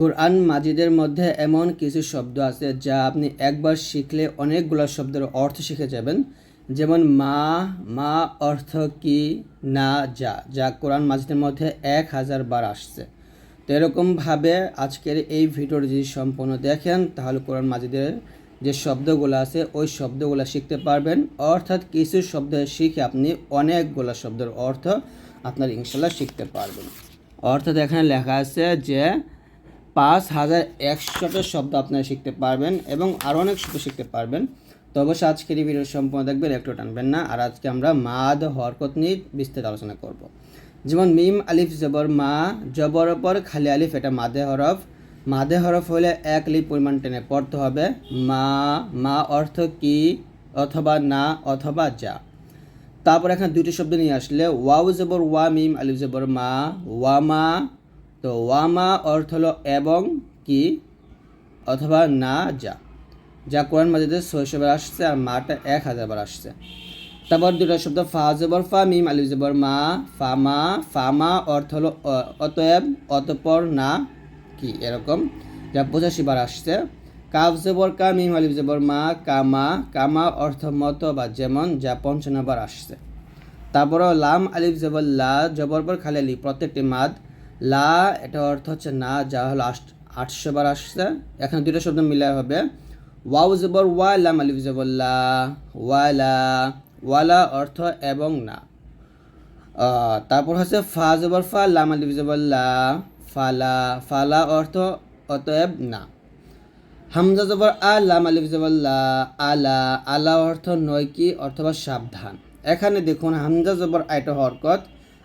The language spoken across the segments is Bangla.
কোরআন মাজিদের মধ্যে এমন কিছু শব্দ আছে যা আপনি একবার শিখলে অনেকগুলো শব্দের অর্থ শিখে যাবেন। যেমন মা মা অর্থ কি, না, যা যা কোরআন মাজিদের মধ্যে এক হাজার বার আসছে। তো এরকমভাবে আজকের এই ভিডিওটি যদি সম্পূর্ণ দেখেন, তাহলে কোরআন মাজিদের যে শব্দগুলো আছে, ওই শব্দগুলো শিখতে পারবেন। অর্থাৎ কিছু শব্দ শিখে আপনি অনেকগুলো শব্দের অর্থ আপনার ইনশাল্লাহ শিখতে পারবেন। অর্থাৎ এখানে লেখা আছে যে পাঁচ হাজার একশোটা শব্দ আপনারা শিখতে পারবেন এবং আরও অনেক শব্দ শিখতে পারবেন। তো অবশ্যই আজকের এই ভিডিও সম্পূর্ণ দেখবেন, একটু টানবেন না। আর আজকে আমরা মাদ, হরকত নিয়ে বিস্তারিত আলোচনা করব। যেমন মিম, আলিফ, জবর, মা, জবর পর খালি আলিফ, এটা মাদে হরফ। মাদে হরফ হলে এক লিপ পরিমাণ টেনে পড়তে হবে। মা মা অর্থ কি? অথবা না, অথবা যা। তারপর এখানে দুটি শব্দ নিয়ে আসলে, ওয়াউ জবর, ওয়া, মিম, আলিফ জবর, মা। ওয়ামা তো ওয়ামা অর্থ হলো এবং, কি? অথবা না, যা। যা কোরআন মাজিদে ছয়শবার আসছে আর মাটা এক হাজারবার আসছে। তারপর দুটো শব্দ, ফা জবর, ফা মিম, আলিফ জবর, মা ফামা ফামা অর্থ হলো অতএব, অতপর, না, কি, এরকম। যা পঁচাশি বার আসছে। কাফ জবর, কা মিম, আলিফ জবর, মা কামা কামা অর্থ মতো বা যেমন, যা পঞ্চান্ন বার আসছে। তারপরও লাম, আলিফ জবর, লা, জবর পর খালি প্রত্যেকটি মাদ লা, এটা অর্থ হচ্ছে না, যা হলো আট- আটশো বার আসছে। এখানে দুটো শব্দ মিলাই হবে। ওয়াউ জবর ওয়া, লাম আলিফ জবর লা। ওয়ালা ওয়ালা অর্থ এবং না। তারপর হচ্ছে ফা জবর ফা লা আলিফ জবর লা। ফালা ফালা অর্থ অতএব না। হামজা জবর আ, লাম আলিফ জবর লা। আলা আলা অর্থ নয় কি অথবা সাবধান। এখানে দেখুন হামজা জবর আ এটা হরকত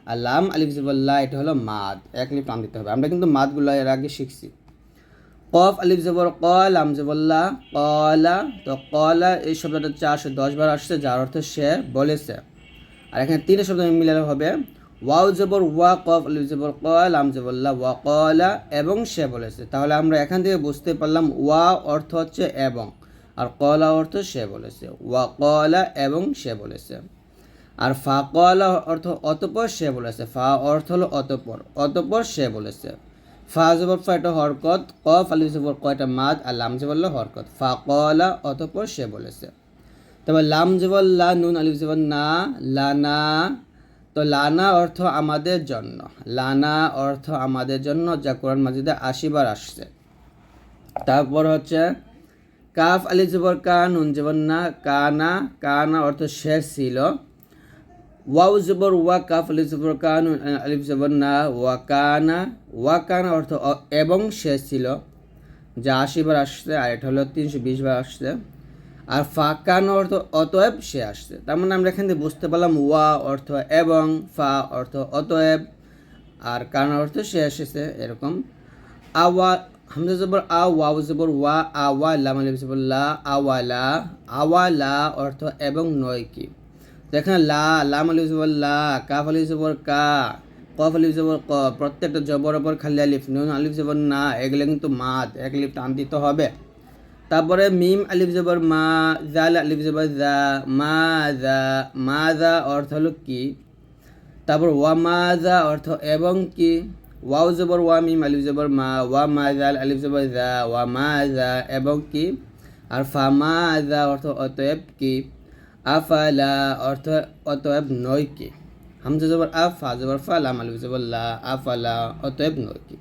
আর লাম আলিফ জবর লা, এটা হলো মাদ। এক লিপ টান দিতে হবে। আমরা কিন্তু মাদগুলো এর আগে শিখছি। কফ আলিফ জবর ক, লাম জবল্লা কলা তো কলা এই শব্দটা চারশো দশ বার আসছে, যার অর্থ সে বলেছে। আর এখানে তিনটা শব্দ মিলালে হবে। ওয়াও জবর ওয়া, কফ আলিফ জবর ক, লাম জবল্লা ওয়া কলা এবং সে বলেছে। তাহলে আমরা এখান থেকে বুঝতে পারলাম ওয়া অর্থ হচ্ছে এবং, আর কলা অর্থ সে বলেছে। ওয়া কলা এবং সে বলেছে। আর ফা কলা অর্থ অতপর সে বলেছে। ফা অর্থ হলো অতপর অতপর সে বলেছে। ফা জবর ফা এটা হরকত, কফ আলিফ জবর ক এটা মাদ, আর লাম জবর হরকত। ফা কলা অতপর সে বলেছে। তবে লাম জবর লা নুন, আলিফ জবর না লানা তো লানা অর্থ আমাদের জন্য। লানা অর্থ আমাদের জন্য, যা কোরআন মাজিদে আশিবার আসছে। তারপর হচ্ছে, কাফ আলি জবর কা, নুন জবর না কানা কানা অর্থ শেষ ছিল। ওয়াউ জবর ওয়া কাফ আলিফ জবর কা নুন আলিফ জবর না ওয়া কানা ওয়া কানা অর্থ এবং শেষ ছিল। যা আশি বার আসছে, আর এটা হলো তিনশো বিশ বার আসছে। আর ফাঁকানো অর্থ অতএব সে আসছে। তার মানে আমরা এখান থেকে বুঝতে পারলাম ওয়া অর্থ এবং, ফা অর্থ অতএব, আর কান অর্থ সে এসেছে, এরকম। আওয়া হামজা জবর, আ, ওয়াও জবর, ওয়া আওয়া লাম, আলিফ জবর, লা আওয়ালা আওয়ালা অর্থ এবং নয় কি? এখানে লা, লাম আলিফ জবর লা, কাফ আলিফ জবর কা, কফ আলিফ জবর ক, প্রত্যেকটা জবর ওপর খালি আলিফ, নুন আলিফ জবর না, এগুলো কিন্তু মাদ, এক লিফ টান দিতে হবে। তারপরে মিম আলিফ জবর মা, জাল আলিফ জবর জা, মা জা মা জা অর্থ হলো কি? তারপর ওয়া মাজা অর্থ এবং কি? ওয়াও জবর ওয়া, মিম আলিফ জবর মা, ওয়া মাজাল আলিফ জবর জা, ওয়া মাজা এবং কি? আর ফা মাজা অর্থ অতএব কি? আফালা অর্থ অতএব নয় কি হামজা জবর আফ, জবর ফা লাম জবর লা, আফালা অতএব নয় কি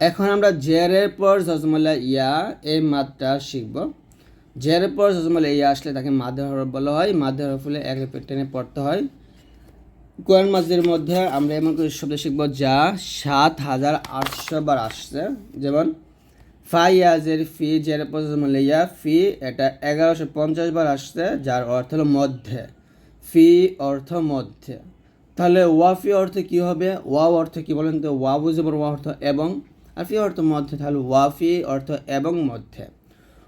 এখন আমরা জেরের পর জজমলা ইয়া এই মাত্রা শিখব। জেরের পর জজমলা ইয়া আসলে তাকে মাধ্যে হরফ বলা হয়। মাধ্যে হরফ হলে এক টেনে পড়তে হয়। কোরআন মাসের মধ্যে আমরা এমন কিছু শব্দ শিখব যা সাত হাজার আটশো বার আসছে। যেমন ফাইয়াজের ফি জের ইয়া ফি এটা এগারোশো পঞ্চাশ বার আসছে, যার অর্থ হলো মধ্যে। ফি অর্থ মধ্যে। তাহলে ওয়াফি অর্থ কি হবে? ওয়াও অর্থ কি বলেন তো? ওয়া বুঝেবার ওয়া অর্থ এবং, আর ফি অর্থ মধ্যে, তাহলে ওয়াফি অর্থ এবং মধ্যে।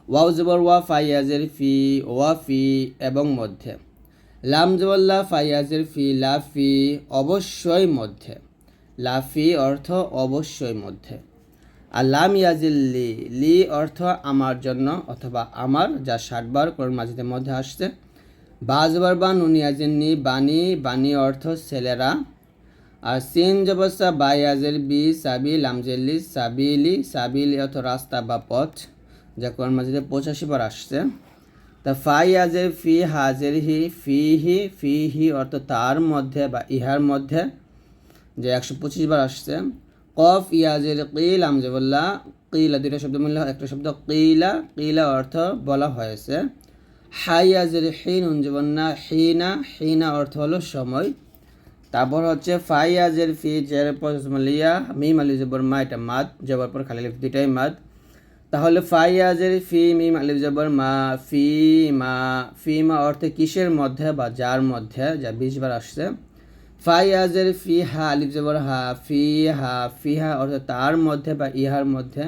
ওয়াও জবর ওয়া ফাইয়াজের ফি, ওয়া ফি এবং মধ্যে। লাম জবল্লা ফাইয়াজের ফি লাফি অবশ্যই মধ্যে। লাফি অর্থ অবশ্যই মধ্যে। আর লাম লি অর্থ আমার জন্য অথবা আমার, যা ষাটবার কোরআন মাজিদের মধ্যে আসছে। বাজবার বা নুনিয়াজিন বাণী বাণী অর্থ ছেলেরা। আর সিন জবসা বায়াজের বি, সাবি, লামজেলি সাবিলি সাবিলি অর্থ রাস্তা বা পথ, যা কোরআন পঁচাশি বার আসছে। তা ফাই আজের ফি হাজের হি, ফি হি ফি হি অর্থ তার মধ্যে বা ইহার মধ্যে, যে একশো পঁচিশ বার আসছে। কফ, ইয়াজের কিল, আমজেবুল্লাহ, কিলা, দুইটা শব্দ মূল্য একটা শব্দ কিলা কিলা অর্থ বলা হয়েছে। হাই আজের হিন, উঞ্জবন্না, হিনা হিনা অর্থ হলো সময়। তারপর হচ্ছে ফাই আজের ফি, জের পজমলিয়া মিম আলি জবর, মা, এটা মাদ, জবর পর খালি লিফ দুইটাই মাদ। তাহলে ফাই আজের ফি, মিম, আলিফ, জবর, মা, ফি মা ফি, মা অর্থে কিসের মধ্যে বা যার মধ্যে, যা বিশ আসছে। ফাই আজের ফি হা আলিফ জবর হা ফি হা ফি হা অর্থাৎ তার মধ্যে বা ইহার মধ্যে।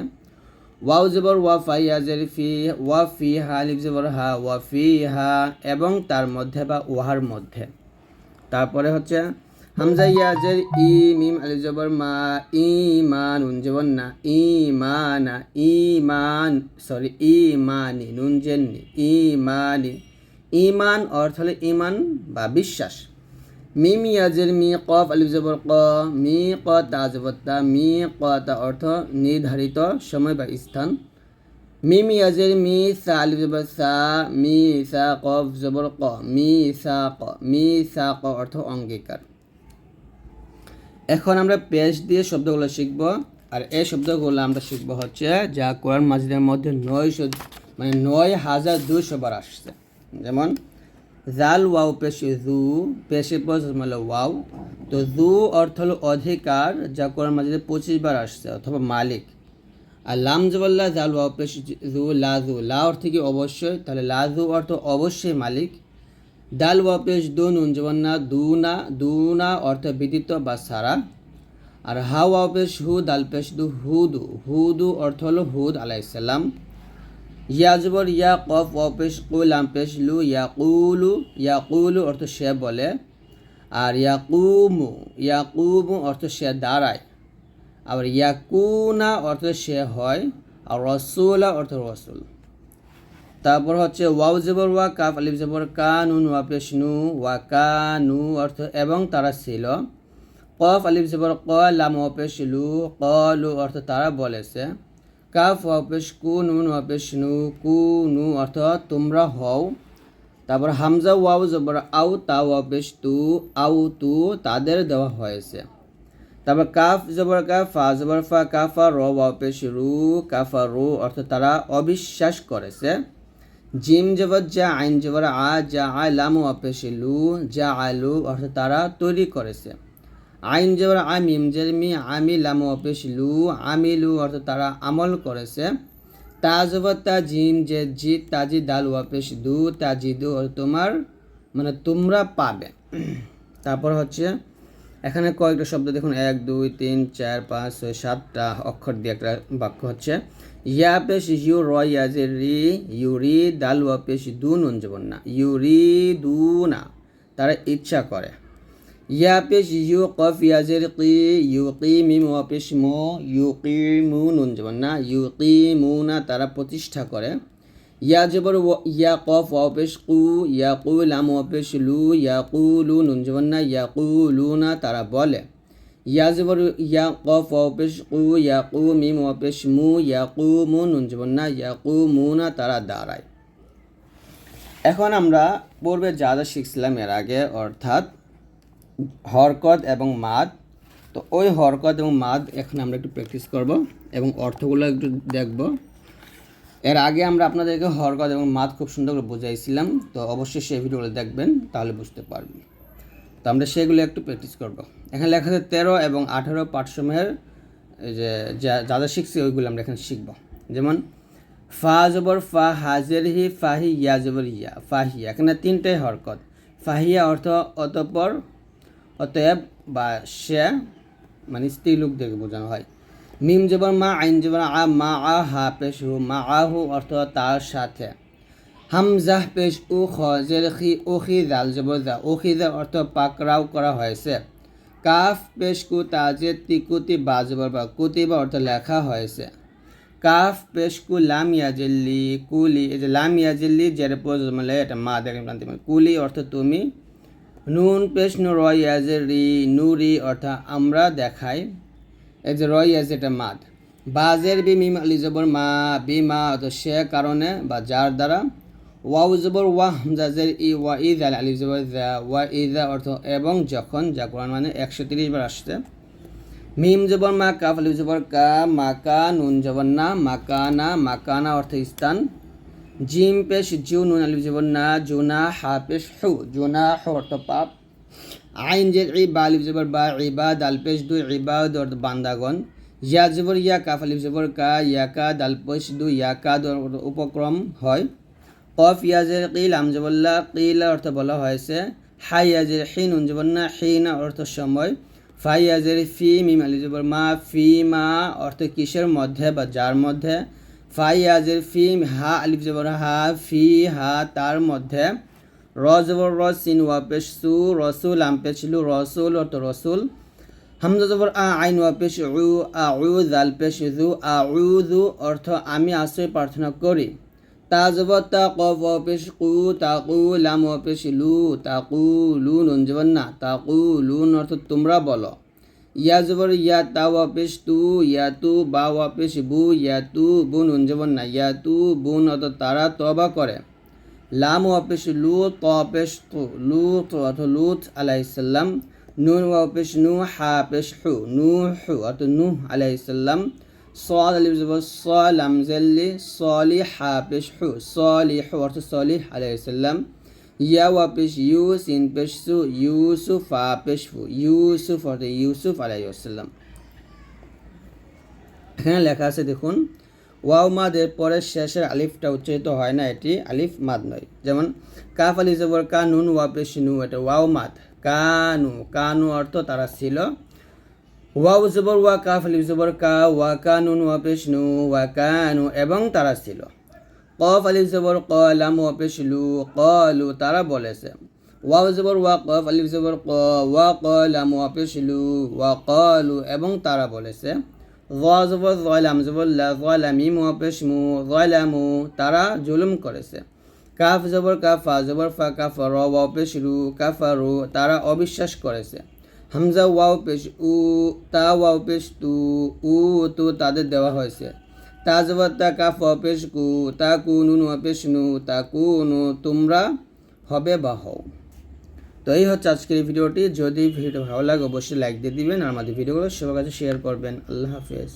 ওয়াও জবর ওয়া ফাই আজের ফি, ওয়া ফি হা আলিফ জবর হা, ওয়া ফি হা এবং তার মধ্যে বা উহার মধ্যে। তারপরে হচ্ছে হামজা ইয়াজের ই মিম আলিফ জবর মা ইমান নুন জবর না ইমানা ইমান সরি ইমানি নুন জেননি ইমানি ইমান অর্থ হলো ইমান বা বিশ্বাস। মিম ইয়াজের মি কফ আলিফ জবর ক, মি, ক, তা জবর তা, মি, ক, তা অর্থ নির্ধারিত সময় বা স্থান। মিম ইয়াজের মি, সা, আলিফ জবর সা, মি, সা কফ জবর ক, মি, সা, ক, মি, সা, ক অর্থ অঙ্গীকার। এখন আমরা পেজ দিয়ে শব্দগুলো শিখব। আর এই শব্দগুলো আমরা শিখব হচ্ছে যা কোরআন মাজিদের মধ্যে নয়শো মানে নয় হাজার দুশো বার আসছে। যেমন জাল ওয়াও পেশে জু পেশে পজ মানে ওয়াও। তো জু অর্থ হলো অধিকার, যা কোরআন মাজিদে পঁচিশ বার আসছে, অথবা মালিক। আর লাম জবাল্লা জাল ওয়াও পেশ জু লাজু লা অর্থ কি অবশ্যই? তাহলে লাজু অর্থ অবশ্যই মালিক। ডাল ওয়াপেশ দু নুন জবান্না দুনা দুনা অর্থ বিদিত বা সারা। আর হা ওয়াপেশ হু দাল পেশ দু হুদু। হুদু অর্থ হলো হুদ আলাইসাল্লাম ইয়াজবর ইয়া কফ ওয়াপেশ কুলাম পেশ লু ইয়াকুলু ইয়াকুলু অর্থ সে বলে, আর ইয়াকুমু ইয়াকুমু অর্থ সে দাঁড়ায়। আবার ইয়াকুনা অর্থ সে হয়, আর রসুলা অর্থ রসুল। তারপর হচ্ছে ওয়াও জবর ওয়া কাফ, আলিফ জবর কা নুন ওয়া পেশ নু ওয়া কা নু অর্থ এবং তারা ছিল। কফ, আলিফ জবর ক, লাম ওয়া পেশ লু ক লু অর্থ তারা বলেছে। কাফ ওয়া পেশ কু নুন ওয়া পেশ নু, কু, নু অর্থাৎ তোমরা হও। তারপর হামজা ওয়াও জবর আউ তা ওয়া পেশ তু আউ তু তাদের দেওয়া হয়েছে। তারপর কাফ জবর কাফ ফা জবর ফা কাফা র ওয়া পেশ রু কাফা রু অর্থ তারা অবিশ্বাস করেছে। জিম জবর যা আইন জবর আ যা আলাম অপেশিলু যা আলু অর্থাৎ তারা তৈরি করেছে। আইন জবর আমিম জেরমি, আমি, লাম অপেশিলু আমিলু অর্থাৎ তারা আমল করেছে। তা জবর তা জিম যে জি তাজি দাল ওয়াপেশ দু, তাজিদু তোমার মানে তোমরা পাবে। তারপর হচ্ছে, এখানে কয়েকটা শব্দ দেখুন, এক, দুই, তিন, চার, পাঁচ, ছয়, সাতটা অক্ষর দিয়ে একটা বাক্য হচ্ছে। ইয়া পেশ ইউ রয় ইয়াজে রি ইউরি দাল ওয়া পেশ দু, নুন না ইউরি দু, না। তারা ইচ্ছা করে। ইয়া পেশ ইউ কফ ইয়াজের কি ইউ কি মিম ওয়া পেশ মো ইউ কি মু নুন জবন না ইউ কি তারা প্রতিষ্ঠা করে ইয়া জবর ইয়া কফ ওয়া পেশ কু ইয়া কু লাম ওয়া পেশ লু ইয়া কু লু নুন জবন না ইয়া কু লু না তারা বলে ইয়া জবর ইয়া কফ ওয়া কু ইয়া কু মিম ওয়া পেশ মু ইয়া কু মু নুন জবন না ইয়া কু মু না তারা দাঁড়ায় এখন আমরা পূর্বে যা যা শিখছিলাম এর আগে অর্থাৎ হরকত এবং মাদ। তো ওই হরকত এবং মাদ এখন আমরা একটু প্র্যাকটিস করব এবং অর্থগুলো একটু দেখব। এর আগে আমরা আপনাদেরকে হরকত এবং মাদ খুব সুন্দর করে বোঝাইছিলাম। তো অবশ্যই সেই ভিডিওগুলো দেখবেন, তাহলে বুঝতে পারবেন। তো আমরা সেগুলো একটু প্র্যাকটিস করব। এখানে লেখা আছে তেরো এবং আঠেরো পাঠসমূহের যা যা যা শিখছি ওইগুলো আমরা এখানে শিখব। যেমন, ফা জবর ফা হাজের হি ফাহি ইয়া জবর ইয়া ফাহিয়া এখানে তিনটাই হরকত। ফাহিয়া অর্থ অতপর অতএব বা সে মানে স্ত্রী লোকদেরকে বোঝানো হয়। মিম জবর মা, আইন জবর আ, মা, আ, হা, পেশ হু, মা আহু অর্থ তার সাথে। হামজাহ পেশ উ খজের খি ও খি, জাল, জবর জা ও খি জা অর্থ পাকড়াও করা হয়েছে। কাফ পেশ কু তাজে তিকুতি বা, জবর বা কুতি বা অর্থ লেখা হয়েছে। কাফ পেশ কু, লাম ইয়াজিল্লি কুলি এই যে লাম ইয়াজিল্লি জের পোজ মানে এটা মা, দেখেন কুলি অর্থ তুমি নুন পেশ নু রয় অ্যাজ এ রি নুরি অর্থাৎ আমরা দেখাই। যে রয় অ্যাজ এটা মাদ। বাজের বি মিম আলি জবর মা, বি মা অর্থাৎ সে কারণে বা যার দ্বারা। ওয়াউ জবর ওয়া হামজাজের ই ওয়া ইদ আল আলি জবর ওয়া ইদা অর্থ এবং যখন, যা কোরআন মানে একশো তিরিশ বার আসছে। মিম জবর মা, কাফ আলি জবর কা মাকা নুন জবর না মাকানা মাকানা অর্থ স্থান। জিম পেশ জু নুন আলি জবর না জুনা হা পেশ হু, জুনা হু পাপ। আইন যে ই বা আলিফ জবর বা ইবা দাল পেশ দু ইবাদ অর্থ বান্দাগণ। ইয়া জবর, ইয়া কাফ, আলিফ জবর, কা ইয়াকা দাল পেশ দু ইয়াকা উপক্রম হয়। কফ ইয়াজের কিল আমজবল্লা কিল অর্থ বলা হয়েছে। হাই ইয়াজের হিন উনজবন্না হিন অর্থ সময়। ফাই ইয়াজের ফি, মিম আলি জবর মা, ফি, মা অর্থ কিসের মধ্যে বা যার মধ্যে? ফাই ইয়াজের ফি হা, আলিফ জবর, হা, ফি, হা, তার মধ্যে র জবর, র, সিন ওয়াপেশ সু, রসুল আমপেশ লু, রসুল, অর্থ রসুল। হামজা জবর, আ, আইন ওয়াপেশ উ, আ, উ, জাল, পেশ, জু, আ, উ, জু, অর্থ আমি আশ্রয় প্রার্থনা করি। তা জবর, তা কফ ওয়াপেশ কু, তা, কু, লাম ওয়াপেশ লু, তা, কু, লু, নুন, জবর, না, তা, কু লুন অর্থ তোমরা বলো। ইয়া জবর ইয়া তা ওয়াপেশ তু ইয়া তু বা ওয়াপেশ বু ইয়া তু বুন উন জবর না ইয়া তু বুন অত তারা তবা করে। লাম ওয়াপেশ লু তপেশ তু লু অর্থ লুত আলাইসাল্লাম নুন ওয়াপেশ নু হা পেশ হু নু হু অর্থ নুহ আলাইসাল্লাম সল আলিম জবর সলাম জল্লি, সলি হা পেশ হু সলি হু অর্থ সলিহ আলাইসাল্লাম Yawa pesh you, sin pesh Yusuf Yusuf a আলাইসাল্লাম লেখা আছে দেখুন ওয়াও মাদের পরের শেষের আলিফটা উচ্চারিত হয় না এটি আলিফ মাদ নয়। যেমন কাফ আলি জবর কানুন ওয়া পেশ নু এটা ওয়াও মাদ। কানু কানু অর্থ তারা ছিল। ওয়াউ জবর ওয়া কাফ আলি জবর কা ওয়া কানুন ওয়া পেশ নু ওয়া কানু এবং তারা ছিল। কফ আলিফ জবর ক লাম ওয়া পেশলু কলু তারা বলেছে। ওয়াও জবর ওয়া কফ আলিফ জবর ক, ওয়া ক লাম ওয়া পেশলু ওয়া কলু এবং তারা বলেছে। ওয়া জবর জলাম জবর লা জলামিম ওয়া পেশমু জলামু তারা জুলুম করেছে। কাফ জবর কাফা, জবর ফা কাফা, র ওয়া পেশরু কাফারু তারা অবিশ্বাস করেছে। হামজা ওয়াও পেশ উ তা ওয়াও পেশ তু, উ তু তাদের দেওয়া হয়েছে। তা জবর তা কাফ পেশ কু তা কু নুন পেশ নু তা কু নু তোমরা হবে বা হও তো এই হচ্ছে আজকের ভিডিওটি। যদি ভিডিও ভালো লাগে, অবশ্যই লাইক দিয়ে দিবেন। আর আমাদের ভিডিওগুলো সবার কাছে শেয়ার করবেন। আল্লাহ হাফেজ।